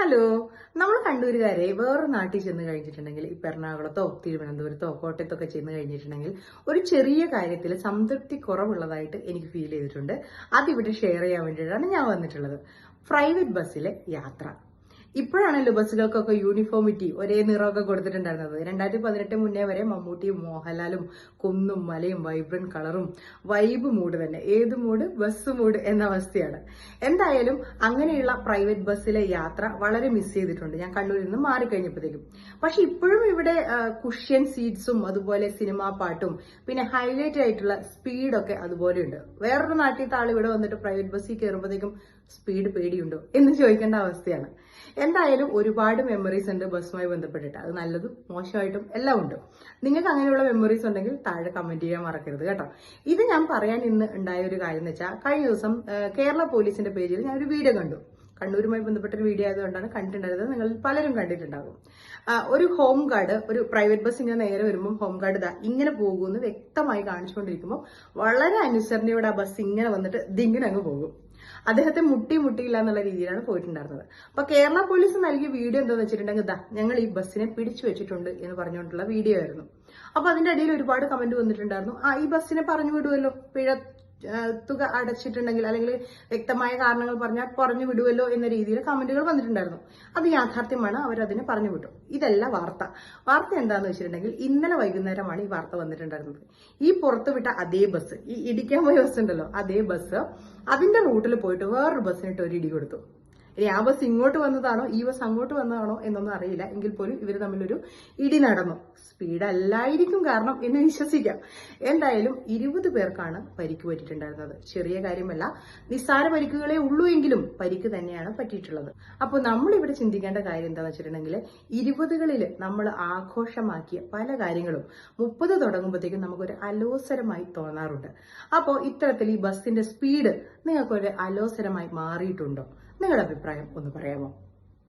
Hello നമ്മൾ കണ്ണൂരുകാരെ വേറൊരു നാട്ടിൽ ചെന്ന് കഴിഞ്ഞിട്ടുണ്ടെങ്കിൽ ഇപ്പൊ എറണാകുളത്തോ തിരുവനന്തപുരത്തോ കോട്ടയത്തൊക്കെ ചെന്ന് കഴിഞ്ഞിട്ടുണ്ടെങ്കിൽ ഒരു ചെറിയ കാര്യത്തിൽ സംതൃപ്തി കുറവുള്ളതായിട്ട് എനിക്ക് ഫീൽ ചെയ്തിട്ടുണ്ട്. അതിവിടെ ഷെയർ ചെയ്യാൻ വേണ്ടിയിട്ടാണ് ഞാൻ വന്നിട്ടുള്ളത്. പ്രൈവറ്റ് ബസ്സിലെ യാത്ര. ഇപ്പോഴാണല്ലോ ബസ്സുകൾക്കൊക്കെ യൂണിഫോമിറ്റി ഒരേ നിറമൊക്കെ കൊടുത്തിട്ടുണ്ടായിരുന്നത്. രണ്ടായിരത്തി പതിനെട്ട് മുന്നേ വരെ മമ്മൂട്ടിയും മോഹൻലാലും കുന്നും മലയും വൈബ്രന്റ് കളറും വൈബ് മൂഡ് തന്നെ. ഏത് മൂഡ് ബസ് മൂഡ് എന്ന അവസ്ഥയാണ്. എന്തായാലും അങ്ങനെയുള്ള പ്രൈവറ്റ് ബസ്സിലെ യാത്ര വളരെ മിസ് ചെയ്തിട്ടുണ്ട്. ഞാൻ കണ്ണൂരിൽ നിന്ന് മാറിക്കഴിഞ്ഞപ്പോഴത്തേക്കും. പക്ഷെ ഇപ്പോഴും ഇവിടെ കുഷ്യൻ സീറ്റ്സും അതുപോലെ സിനിമാ പാട്ടും പിന്നെ ഹൈലൈറ്റ് ആയിട്ടുള്ള സ്പീഡൊക്കെ അതുപോലെയുണ്ട്. വേറൊരു നാട്ടിൽ താളിവിടെ ഇവിടെ വന്നിട്ട് പ്രൈവറ്റ് ബസ്സിൽ കയറുമ്പോഴത്തേക്കും സ്പീഡ് പേടിയുണ്ടോ എന്ന് ചോദിക്കേണ്ട അവസ്ഥയാണ്. എന്തായാലും ഒരുപാട് മെമ്മറീസ് ഉണ്ട് ബസ്സുമായി ബന്ധപ്പെട്ടിട്ട്. അത് നല്ലതും മോശമായിട്ടും എല്ലാം ഉണ്ട്. നിങ്ങൾക്ക് അങ്ങനെയുള്ള മെമ്മറീസ് ഉണ്ടെങ്കിൽ താഴെ കമന്റ് ചെയ്യാൻ മറക്കരുത് കേട്ടോ. ഇത് ഞാൻ പറയാൻ ഇന്ന് ഉണ്ടായ ഒരു കാര്യം എന്ന് വെച്ചാൽ കഴിഞ്ഞ ദിവസം കേരള പോലീസിന്റെ പേജിൽ ഞാൻ ഒരു വീഡിയോ കണ്ടു. കണ്ണൂരുമായി ബന്ധപ്പെട്ട ഒരു വീഡിയോ ആയതുകൊണ്ടാണ് കണ്ടിട്ടുണ്ടായിരുന്നത് നിങ്ങൾ പലരും കണ്ടിട്ടുണ്ടാകും ഒരു ഹോം ഗാർഡ് ഒരു പ്രൈവറ്റ് ബസ് ഇങ്ങനെ നേരെ വരുമ്പോൾ ഹോം ഗാർഡ് ഇതാ ഇങ്ങനെ പോകുമെന്ന് വ്യക്തമായി കാണിച്ചുകൊണ്ടിരിക്കുമ്പോൾ വളരെ അനുസരണയോടെ ആ ബസ് ഇങ്ങനെ വന്നിട്ട് ഇതിങ്ങനെ അങ്ങ് പോകും. അദ്ദേഹത്തെ മുട്ടി മുട്ടിയില്ല എന്നുള്ള രീതിയിലാണ് പോയിട്ടുണ്ടായിരുന്നത്. അപ്പൊ കേരള പോലീസ് നൽകിയ വീഡിയോ എന്താന്ന് വെച്ചിട്ടുണ്ടെങ്കിൽ ദാ ഞങ്ങൾ ഈ ബസ്സിനെ പിടിച്ചു വെച്ചിട്ടുണ്ട് എന്ന് പറഞ്ഞുകൊണ്ടുള്ള വീഡിയോ ആയിരുന്നു. അപ്പൊ അതിന്റെ ഇടയിൽ ഒരുപാട് കമന്റ് വന്നിട്ടുണ്ടായിരുന്നു. ആ ഈ ബസ്സിനെ പറഞ്ഞു വിടുമല്ലോ പിഴ തുക അടച്ചിട്ടുണ്ടെങ്കിൽ അല്ലെങ്കിൽ വ്യക്തമായ കാരണങ്ങൾ പറഞ്ഞാൽ കുറഞ്ഞു വിടുമല്ലോ എന്ന രീതിയിൽ കമന്റുകൾ വന്നിട്ടുണ്ടായിരുന്നു. അത് യാഥാർത്ഥ്യമാണ്. അവരതിനെ പറഞ്ഞു വിട്ടു. ഇതല്ല വാർത്ത. വാർത്ത എന്താന്ന് വെച്ചിട്ടുണ്ടെങ്കിൽ ഇന്നലെ വൈകുന്നേരമാണ് ഈ വാർത്ത വന്നിട്ടുണ്ടായിരുന്നത്. ഈ പുറത്തുവിട്ട അതേ ബസ് ഈ ഇടിക്കാൻ പോയ ബസ് ഉണ്ടല്ലോ അതേ ബസ് അതിന്റെ റൂട്ടിൽ പോയിട്ട് വേറൊരു ബസ്സിനിട്ട് ഒരു ഇടി കൊടുത്തു. ഇനി ആ ബസ് ഇങ്ങോട്ട് വന്നതാണോ ഈ ബസ് അങ്ങോട്ട് വന്നതാണോ എന്നൊന്നും അറിയില്ല. എങ്കിൽ പോലും ഇവർ തമ്മിലൊരു ഇടി നടന്നു. സ്പീഡ് അല്ലായിരിക്കും കാരണം എന്ന് വിശ്വസിക്കാം. എന്തായാലും ഇരുപത് പേർക്കാണ് പരിക്ക് പറ്റിയിട്ടുണ്ടായിരുന്നത്. ചെറിയ കാര്യമല്ല. നിസ്സാര പരിക്കുകളെ ഉള്ളൂ എങ്കിലും പരിക്ക് തന്നെയാണ് പറ്റിയിട്ടുള്ളത്. അപ്പോൾ നമ്മൾ ഇവിടെ ചിന്തിക്കേണ്ട കാര്യം എന്താണെന്ന് വെച്ചിട്ടുണ്ടെങ്കിൽ ഇരുപതുകളിൽ നമ്മൾ ആഘോഷമാക്കിയ പല കാര്യങ്ങളും മുപ്പത് തുടങ്ങുമ്പോഴത്തേക്കും നമുക്കൊരു അലോസരമായി തോന്നാറുണ്ട്. അപ്പോൾ ഇത്തരത്തിൽ ഈ ബസ്സിന്റെ സ്പീഡ് നിങ്ങൾക്കൊരു അലോസരമായി മാറിയിട്ടുണ്ടോ? നിങ്ങളുടെ അഭിപ്രായം ഒന്ന് പറയാമോ